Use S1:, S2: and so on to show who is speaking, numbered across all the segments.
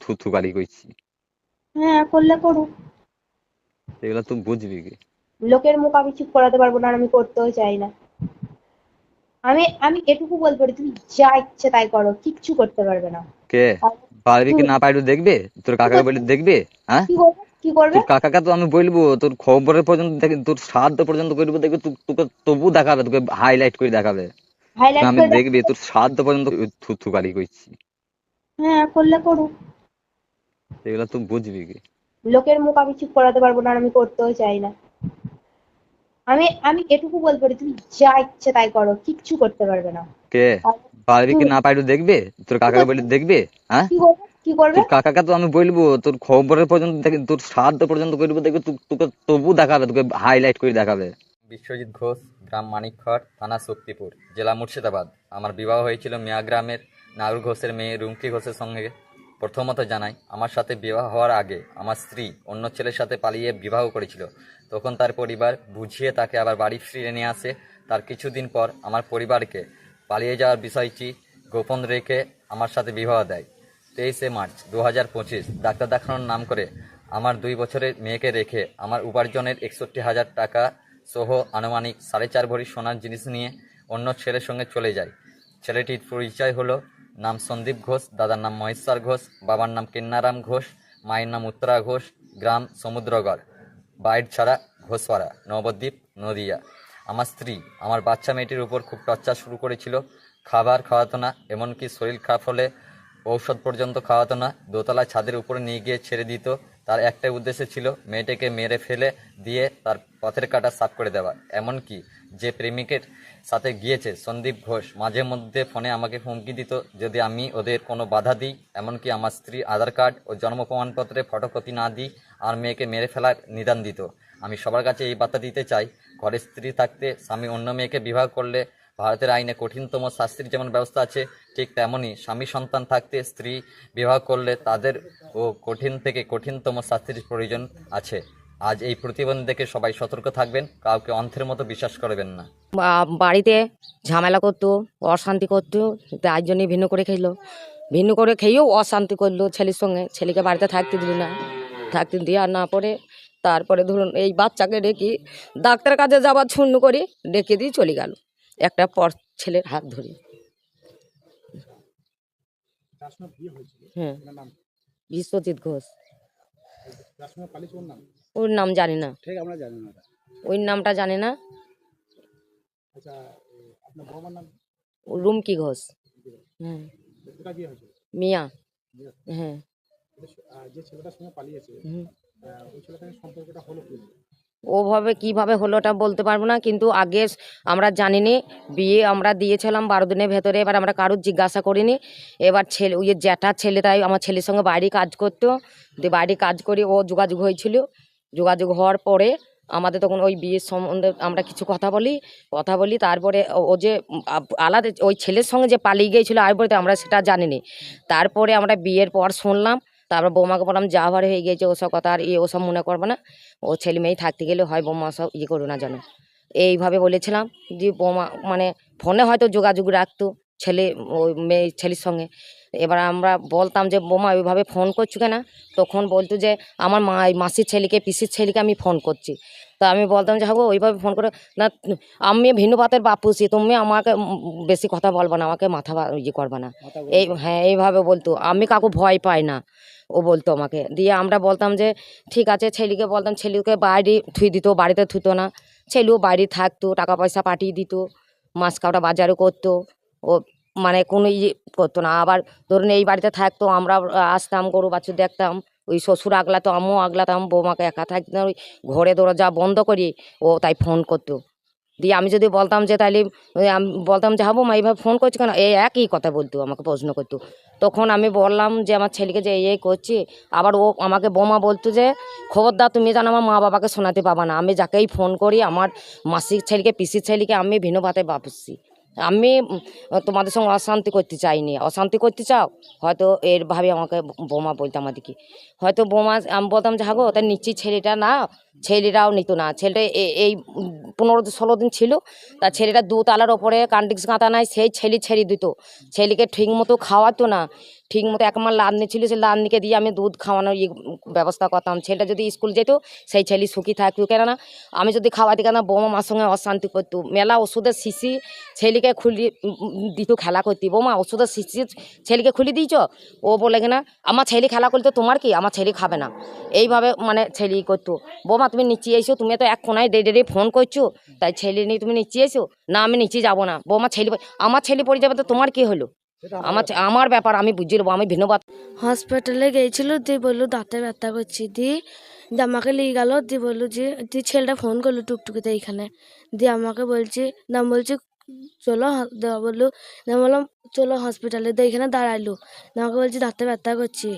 S1: থুথু গালি করছি
S2: হ্যাঁ করলে করুক।
S1: এগুলো তুই বুঝবি কি
S2: লোকের মুখ আমি চুপ করাতে পারব না আর আমি করতেও চাই না। আমি আমি এটুকু পারি তুমি যা ইচ্ছে তাই করো কিচ্ছু করতে পারবে না।
S1: কে? পারবি কি না পারবি দেখবে? তোর কাকাকে বলে দেখবে? হ্যাঁ?
S2: কি করবে? কি করবে?
S1: তোর কাকাকে তো আমি বলব তোর খবরের পর্যন্ত দেখে তোর সাধ্য পর্যন্ত করব দেখবে তোকে তবু দেখাবে তোকে হাইলাইট করে দেখাবে। আমি
S2: করে দেখ-
S1: দেখবি? তোর সাধ্য পর্যন্ত থুথু গালি করছি
S2: হ্যাঁ করলে করুক।
S1: এগুলো তুই বুঝবি কি?
S2: লোকের মুখ আমি চুপ করাতে পারব না আমি করতেও চাই না। আমি আমি এটুকু বলতে পারি তুমি যা ইচ্ছে তাই করো কিচ্ছু করতে পারবে না।
S1: কে? পারবি কি না পারবি দেখবে? তোর কাকাকে বলে দেখবে? হ্যাঁ?
S2: কি করবে কি করবে
S1: কাকাকে তো আমি বলব তোর খবরের পর্যন্ত দেখে তোর সাধ্য পর্যন্ত করব দেখবে তু- তোকে তবু দেখাবে তোকে হাইলাইট করে দেখাবে।
S3: বিশ্বজিৎ ঘোষ গ্রাম মানিকখড় থানা শক্তিপুর জেলা মুর্শিদাবাদ। আমার বিবাহ হয়েছিল মিয়া গ্রামের নাগর ঘোষের মেয়ে রুমকি ঘোষের সঙ্গে। প্রথমত জানাই, আমার সাথে বিবাহ হওয়ার আগে আমার স্ত্রী অন্য ছেলের সাথে পালিয়ে বিবাহ করেছিল। তখন তার পরিবার বুঝিয়ে তাকে আবার বাড়ি ফিরে নিয়ে আসে। তার কিছুদিন পর আমার পরিবারকে পালিয়ে যাওয়ার বিষয়টি গোপন রেখে আমার সাথে বিবাহ দেয়। তেইশে মার্চ দু হাজার পঁচিশ, ডাক্তার দেখানোর নাম করে আমার দুই বছরের মেয়েকে রেখে আমার উপার্জনের একষট্টি হাজার টাকা সহ আনুমানিক সাড়ে চার ভরি সোনার জিনিস নিয়ে অন্য ছেলের সঙ্গে চলে যায় ছেলেটির পরিচয় হলো নাম সন্দীপ ঘোষ, দাদার নাম মহেশ্বর ঘোষ, বাবার নাম কিন্নারাম ঘোষ, মায়ের নাম উত্তরা ঘোষ, গ্রাম সমুদ্রগড়। বাইট ছাড়া ঘোষপাড়া নবদ্বীপ, নদিয়া। আমার স্ত্রী, আমার বাচ্চা মেয়েটির উপর খুব টর্চার শুরু করেছিল। খাবার খাওয়াতো না, এমনকি শরীর খারাপ হলে ঔষধ পর্যন্ত খাওয়াতো না। দোতলা ছাদের উপরে নিয়ে গিয়ে ছেড়ে দিত। তার একটাই উদ্দেশ্য ছিল মেয়েটাকে মেরে ফেলে দিয়ে তার পথের কাটা সাফ করে দেওয়া। এমনকি যে প্রেমিকের সাথে গিয়েছে সন্দীপ ঘোষ, মাঝে মধ্যে ফোনে আমাকে হুমকি দিত যদি আমি ওদের কোনো বাধা দিই। এমনকি আমার স্ত্রী আধার কার্ড ও জন্ম প্রমাণপত্রে ফটোকপি না দিই আর মেয়েকে মেরে ফেলার নিদান দিত। আমি সবার কাছে এই বার্তা দিতে চাই। ঘরের স্ত্রী থাকতে স্বামী অন্য মেয়েকে বিবাহ করলে ভারতের আইনে কঠিনতম শাস্তির যেমন ব্যবস্থা আছে, ঠিক তেমনই স্বামী সন্তান থাকতে স্ত্রী বিবাহ করলে তাদের ও কঠিন থেকে কঠিনতম শাস্তির প্রয়োজন আছে। আজ এই প্রতিবন্ধী দেখে সবাই সতর্ক থাকবেন, কাউকে অন্থের মতো বিশ্বাস করবেন না।
S4: বাড়িতে ঝামেলা করতো, অশান্তি করতো, তাই জন্যই ভিন্ন করে খেলো। ভিন্ন করে খেয়েও অশান্তি করল ছেলের সঙ্গে। ছেলেকে বাড়িতে থাকতে দিল না, থাকতে দিয়ে আর না পরে তারপরে ধরুন এই বাচ্চাকে ডেকে ডাক্তার কাছে যাবার শূন্য করে ডেকে দিয়ে চলে গেল। একটা পর ছেলের হাত ধরে। হ্যাঁ? বিশ্বজিৎ ঘোষ।
S5: ওর নাম?
S4: জানি না। ওই নামটা জানে না।
S5: আচ্ছা
S4: রুমকি ঘোষ। হ্যাঁ। মিয়া। হ্যাঁ।
S5: যে ছেলেটার সঙ্গে পালিয়েছে ওই ছেলেটার সম্পর্কটা হলো কি
S4: ওভাবে কীভাবে হলো ওটা বলতে পারব না, কিন্তু আগে আমরা জানিনি, বিয়ে আমরা দিয়েছিলাম বারো দিনের ভেতরে, এবার আমরা কারোর জিজ্ঞাসা করিনি, এবার ছেলে, ওই জ্যাঠার ছেলেটাই আমার ছেলের সঙ্গে বাইরে কাজ করতো দিয়ে বাইরে কাজ করে ও যোগাযোগ হয়েছিল, যোগাযোগ হওয়ার পরে আমাদের তখন ওই বিয়ের সম্বন্ধে আমরা কিছু কথা বলি কথা বলি, তারপরে ও- ও যে আলাদা ওই ছেলের সঙ্গে যে পালিয়ে গিয়েছিল আরপরে আমরা সেটা জানিনি, তারপরে আমরা বিয়ের পর শুনলাম তারপর বৌমাকে বললাম, যা ভারে হয়ে গিয়েছে ওসব কথা আর ইয়ে ওসব মনে করব না। ও ছেলে মেয়ে থাকতে গেলে হয় বৌমা সব ইয়ে করো না যেন। এইভাবে বলেছিলাম যে বৌমা মানে ফোনে হয়তো যোগাযোগ রাখতো ছেলে, ওই মেয়ে ছেলের সঙ্গে। এবার আমরা বলতাম যে, বোমা ওইভাবে ফোন করছ কেনা? তখন বলতো যে, আমার মা মাসির ছেলেকে, পিসির ছেলেকে আমি ফোন করছি। তা আমি বলতাম যে হাগো ওইভাবে ফোন করে না আমি ভিন্ন পাতের বাপুসি তুমি আমাকে বেশি কথা বলবা না আমাকে মাথা ইয়ে করবা না। এই হ্যাঁ এইভাবে বলতো। আমি কাকু ভয় পাই না ও বলতো আমাকে। দিয়ে আমরা বলতাম যে ঠিক আছে ছেলেকে বলতাম ছেলেকে বাইরে থুই দিত বাড়িতে থুতো না। ছেলেও বাইরে থাকতো টাকা পয়সা পাঠিয়ে দিত মাছ কাটা বাজারও করতো ও মানে কোনো ইয়ে করতো না। আবার ধরুন এই বাড়িতে থাকতো আমরা আসতাম গরু বাছুর দেখতাম। ওই শ্বশুর আগলাতো আমিও আগলাতাম বৌমাকে একা থাকতে ওই ঘরে দরজা বন্ধ করি, ও তাই ফোন করতো। দিয়ে আমি যদি বলতাম যে তাহলে আমি, বলতাম যে, হাবু মা, এইভাবে ফোন করছি কেন? এই একই কথা বলতো, আমাকে প্রশ্ন করতো। তখন আমি বললাম যে, আমার ছেলেকে যে এই করছি। আবার ও আমাকে বোমা বলতো যে, খবরদার, তুমি জানো আমার মা বাবাকে শোনাতে পাবা না। আমি যাকেই ফোন করি, আমার মাসির ছেলেকে, পিসির ছেলেকে আমি ভিন্ন ভাতে বাপুসি। আমি তোমাদের সঙ্গে অশান্তি করতে চাইনি। অশান্তি করতে চাও? হয়তো এরভাবে আমাকে বোমা বলতাম আমাদেরকে হয়তো বোমা, আমি বলতাম যে, হাগো তার নিচে ছেলেটা না ছেলেরাও নিত না। ছেলেটা এই পনেরো ষোলো দিন ছিল, তা ছেলেটা দুতলার ওপরে কান্ডিক্স গাঁথা নাই, সেই ছেলে ছেড়ে দিত। ছেলেকে ঠিক মতো খাওয়াতো না, ঠিক মতো এক আমার লাদনি ছিল, সেই লাদনিকে দিয়ে আমি দুধ খাওয়ানোর ইয়ে ব্যবস্থা করতাম। ছেলেটা যদি স্কুল যেত, সেই ছেলে সুখী থাকতো কেননা, আমি যদি খাওয়াতে কেন বৌমা মার সঙ্গে অশান্তি করতো। মেলা ওষুধের শিশি ছেলেকে খুলি, দিত, খেলা করতি। বৌমা, ওষুধের শিশি ছেলেকে খুলে দিয়েছ? ও বলে কিনা, আমার ছেলে খেলা করতে তোমার কি? আমার ছেলে খাবে না। এইভাবে মানে ছেলে করতো। বৌমা তুমি নিচে এসো তুমি তো এক কোনায় ডে ডে ফোন করছ। তাই ছেলে নিয়ে তুমি নিচে এসো না আমি নিচে যাব না। বৌমা ছেলে আমার ছেলে পড়ে যাবে তো তোমার কি হলো? আমার আমার ব্যাপার আমি বুঝে নেব আমি ভিন্নবাদ।
S6: হসপিটালে গিয়েছিল দি বলল দাঁতে ব্যথা করছি দি। দিয়ে আমাকে নিয়ে গেলো দিয়ে বলল যে দিয়ে ছেলেটা ফোন করল টুকটুকিতে এইখানে। দিয়ে আমাকে বলছে দাম বলছে চলো দিয়ে বলল বললাম, চলো হসপিটালে দিয়ে এখানে দাঁড়াইলো। আমাকে বলছে, দাঁতে ব্যথা করছি।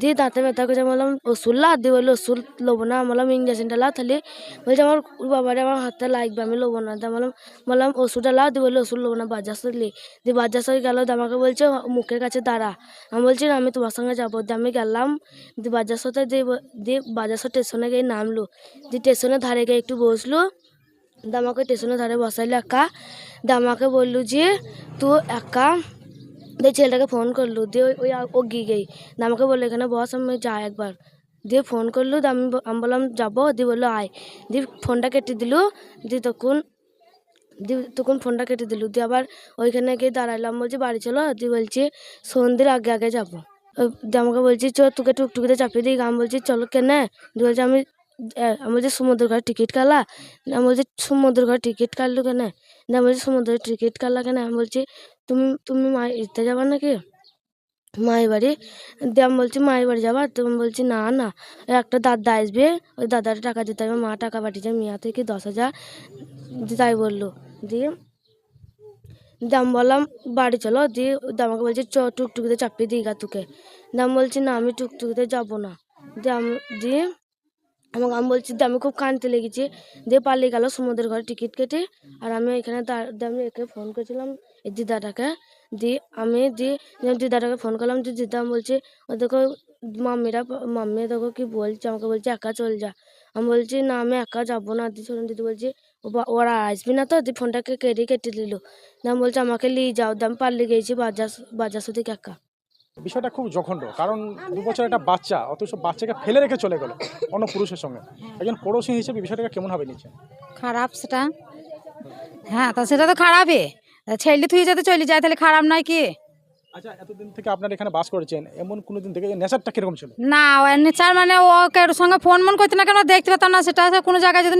S6: দিয়ে দাঁতে ব্যথা করছে, আমি বললাম, ওষুধ লা, দিয়ে বলল, ওষুধ লোবো না। বললাম ইঞ্জেকশনটা লা তাহলে। বলছে, আমার বাবারে আমার হাতে লাগবে, আমি লোবো না। দিয়ে বললাম বললাম, ওষুধটা লা, দিয়ে বলল, ওষুধ লোবো না, বাজার লি। দিয়ে বাজার সঙ্গে গেলো দিয়ে আমাকে বলছে মুখের কাছে দাঁড়া। আমি বলছি আমি তোমার সঙ্গে যাব। দিয়ে আমি গেলাম। দিয়ে বাজার সাথে দিয়ে দিয়ে বাজার সাথে স্টেশনে গিয়ে নামলো। দিয়ে স্টেশনের ধারে গিয়ে একটু বসল। দিয়ে আমাকে স্টেশনের ধারে বসাইলো একা। দামাকে বলল যে তুই একা দিয়ে ছেলেটাকে ফোন করল। দিয়ে ওই- ও গিয়ে গেই। দিয়ে আমাকে বলল, এখানে বস, আমি যাই একবার। দিয়ে ফোন করল আমি আমি বললাম, যাব? দিয়ে বলল, আয়। দিয়ে ফোনটা কেটে দিল দিয়ে তখন দিয়ে তখন ফোনটা কেটে দিল। দিয়ে আবার ওইখানে গিয়ে দাঁড়ালাম বলছি, বাড়ি চলো? দিয়ে বলছি, সন্ধ্যের আগে আগে যাব। দিয়ে আমাকে বলছি, চ, তোকে টুকটুকিতে চাপিয়ে দিই। আমি বলছি, চলো কেনে? দিয়ে বলছি, আমি আমি বলছি সমুদ্র ঘরে টিকিট দিয়ে আমি বলছি সমুদ্র ঘরে টিকিট কাটলো কেনে আমি বলছি সমুদ্রের টিকিট কাটলা কেনে, আমি বলছি, তুমি তুমি মা ইতে যাবা নাকি? মায়ের বাড়ি দিয়ে আমি বলছি, মায়ের বাড়ি যাবা? তো আমি বলছি, না না। একটা দাদা আসবে, ওই দাদার টাকা দিতে হবে, মা টাকা পাঠিয়েছে, মিয়া থেকে দশ হাজার। তাই বলল, দিয়ে আমি বললাম, বাড়ি চলো। দিয়ে আমাকে বলছে, চ, টুকটুকিতে চাপিয়ে দিই গা তোকে। দিয়ে আমি বলছি, না, আমি টুকটুকিতে যাব না। দিয়ে দিয়ে আমাকে আমি বলছি আমি খুব কানতে লেগেছি। দিয়ে পালিয়ে গেল সমুদ্রের ঘরে টিকিট কেটে। আর আমি এখানে আমি একে ফোন করেছিলাম এই দিদাটাকে। দিয়ে আমি দিয়ে দিদাটাকে ফোন করলাম। যে দিদা আমি বলছি, ও দেখো, মাম্মিরা মাম্মি দেখো কি বলছে? আমাকে বলছে, একা চল যা। আমি বলছি, না, আমি একা যাব না। দিয়ে শোনেন দিদি বলছি ওরা আসবি না তো? দিয়ে ফোনটাকে কেটে কেটে দিল। দাম বলছে, আমাকে নিয়ে যাও। দাম পাল্লে গেছি বাজার বাজার সাথে একা।
S5: বিষয়টা খুব জঘন্য। কারণ দু বছর একটা বাচ্চা অথচ বাচ্চাকে ফেলে রেখে চলে গেল অন্য পুরুষের সঙ্গে। একজন পড়োশী হিসেবে বিষয়টাকে কেমন হবে নিচ্ছে
S7: খারাপ সেটা। হ্যাঁ তা সেটা তো খারাপই। ছেলে তুই যাতে চলে যায় তাহলে খারাপ নয় কি?
S5: আচ্ছা এতদিন থেকে আপনারা এখানে বাস করেছেন এমন কোনো দিন থেকে নেশারটা কীরকম ছিল?
S7: না ও নেচার মানে ও কার সঙ্গে ফোন মন করতে না কেন দেখতে পেতাম না সেটা। কোনো জায়গায় যদি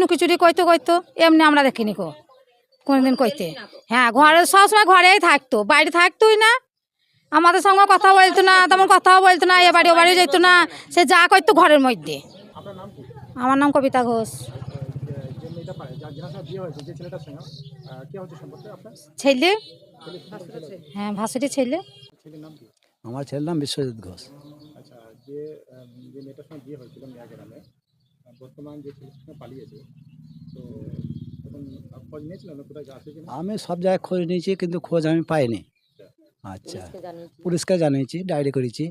S7: এমনি আমরা দেখিনি কো। কোনোদিন কইতে। হ্যাঁ ঘরে সবসময় ঘরেই থাকতো। বাইরে থাকতোই না। আমাদের সঙ্গে কথা বলতো না তেমন কথাও বলতো না এ বাড়ি ও বাড়ি যেত না সে যা করতো ঘরের মধ্যে।
S5: আপনার নাম কি?
S7: আমার নাম কবিতা ঘোষ। ছেলে? হ্যাঁ ভাসুরি ছেলে।
S5: ছেলের নাম কি
S8: আমার ছেলের নাম বিশ্বজিৎ ঘোষ।
S5: আচ্ছা যে যে মেয়েটার সঙ্গে বিয়ে হয়েছিল মেয়া গ্রামে বর্তমান যে ছেলের সঙ্গে পালিয়েছে তো
S8: আমি সব জায়গায় খোঁজ নিয়েছি কিন্তু খোঁজ আমি পাইনি। আচ্ছা পুলিশকে জানিয়েছি। ডায়েরি করেছি।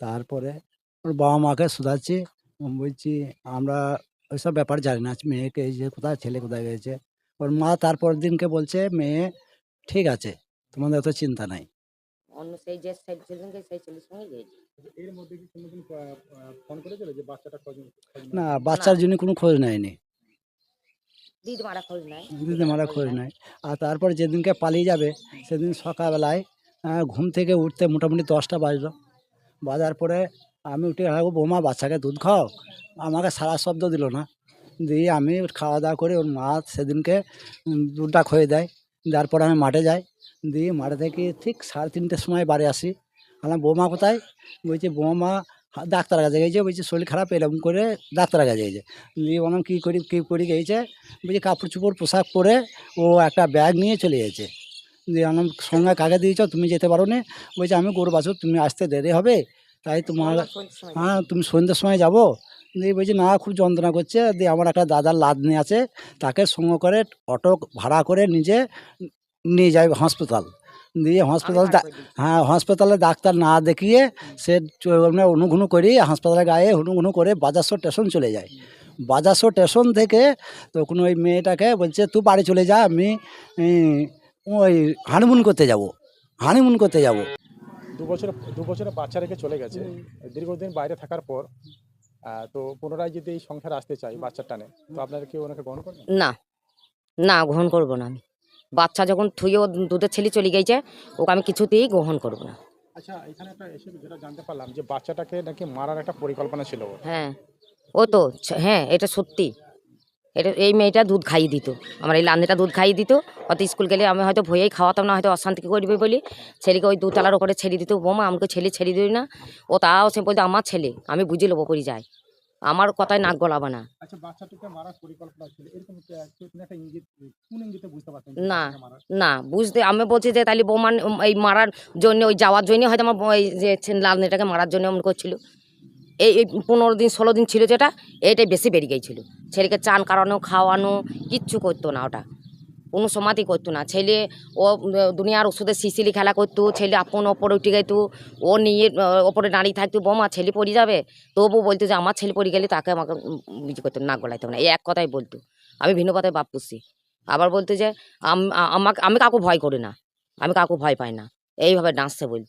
S8: তারপরে ওর বাবা মাকে শুধাচ্ছি। বলছি আমরা ওইসব ব্যাপার জানি না। মেয়েকে এই যে কোথায় ছেলে কোথায় গেছে? ওর মা তারপর দিনকে বলছে মেয়ে ঠিক আছে তোমাদের অত চিন্তা নাই।
S4: অন্য সেই যে ছেলে ছিলেন সেই ছেলের সঙ্গে গিয়েছি
S5: এর মধ্যে কি কোনোদিন আহ, আহ, ফোন করেছিল যে বাচ্চাটা খোঁজ খোঁজ
S8: না বাচ্চার জন্য কোনো খোঁজ নেয়নি।
S4: দিদি মারা খোঁজ নাই
S8: দিদি মারা খোঁজ নেয়। আর তারপর যেদিনকে পালিয়ে যাবে সেদিন সকালবেলায় ঘুম থেকে উঠতে মোটামুটি দশটা বাজলো। বাজার পরে আমি উঠে হাগো বৌমা, বাচ্চাকে দুধ খাও। আমাকে সারা শব্দ দিল না। দিয়ে আমি খাওয়া দাওয়া করে ওর মা সেদিনকে দুধটা খয়ে দেয়। দেওয়ার পরে আমি মাঠে যাই। দিয়ে মাঠে থেকে ঠিক সাড়ে তিনটের সময় বাড়ি আসি। আমার বৌমা কোথায়? বলছি, বৌমা ডাক্তার কাছে গেছে বলছে, শরীর খারাপ? এরকম করে ডাক্তারের কাছে গেছে দিয়ে বললাম, কী করি কী করি গেছে বলছি, কাপড় চোপড় পোশাক পরে ও একটা ব্যাগ নিয়ে চলে গেছে। দিয়ে আমার সঙ্গে কাকে দিয়েছ তুমি যেতে পারো না বলছে আমি গরু বাছুর তুমি আসতে দেরি হবে। তাই তোমার হ্যাঁ তুমি সন্ধ্যের সময় যাব। দিয়ে বলছি না খুব যন্ত্রণা করছে। দিয়ে আমার একটা দাদার লাদনি আছে তাকে সঙ্গে করে অটো ভাড়া করে নিজে নিয়ে যায় হসপিটাল দিয়ে হসপিটাল হ্যাঁ হাসপাতালে ডাক্তার না দেখিয়ে সে মানে অনুঘুনু করি হাসপাতালে গায়ে হুনুঘুনু করে বাজার স্টেশন চলে যায়। বাজাসো স্টেশন থেকে তখন ওই মেয়েটাকে বলছে তুই বাড়ি চলে যা আমি ওই হানিমুন করতে যাব। হানিমুন করতে যাব।
S5: দু বছর দু বছরের বাচ্চা রেখে চলে গেছে। দীর্ঘদিন বাইরে থাকার পর তো পুনরায় যদি এই সংসার আসতে চাই বাচ্চার টানে তো আপনারা কি ওনাকে গ্রহণ করবেন?
S4: না। না গ্রহণ করব না আমি। বাচ্চা যখন থুয়ে ও দুধের ছেলে চলে গেছে ওকে আমি কিছুতেই গ্রহণ করব না।
S5: আচ্ছা এখানে একটা এসে যেটা জানতে পারলাম যে বাচ্চাটাকে নাকি মারার একটা পরিকল্পনা ছিল
S4: হ্যাঁ। ও তো হ্যাঁ এটা সত্যি। এটা এই মেয়েটা দুধ খাইয়ে দিত। আমার এই লান্দিটা দুধ খাইয়ে দিত। হয়তো স্কুল গেলে আমি হয়তো ভয়েই খাওয়াতাম না হয়তো অশান্তি করবে বলি। ছেলেকে ওই দুতলার ওপরে ছেড়ে দিত বোমা আমাকে ছেলে ছেড়ে দিই না। ও তাও সে বলতো আমার ছেলে আমি বুঝে নেব করে যাই। আমার কথায় নাক গলাবে না।
S5: আচ্ছা
S4: না। না বুঝতে আমি বলছি যে তাহলে বোমান এই মারার জন্য ওই যাওয়ার জন্য হয়তো আমার ওই যে লালনেটাকে মারার জন্য এমন করছিল। এই পনেরো দিন, ষোলো দিন ছিল যেটা, এইটাই বেশি বেরিয়ে গিয়েছিল। ছেলেকে চান কারানো, খাওয়ানো, কিচ্ছু করতো না ওটা। কোনো সমাধি করতো না। ছেলে, ও দুনিয়ার ওষুধের সিসিলি খেলা করতো, ছেলে আপন ওপরে উঠে গেতো, ও নিয়ে ওপরে দাঁড়িয়ে থাকতো, বোমা, ছেলে পড়ে যাবে। তবু বলতো যে, আমার ছেলে পড়ে গেলে তাকে আমাকে বুঝি করতো না, গলাইতে না। এই এক কথাই বলতো। আমি ভিন্ন কথায় বাপ পুষি আবার বলতো যে আমাকে, আমি কাউকে ভয় করি না। আমি কাউকে ভয় পাই না। এইভাবে ডান্সতে বলতো।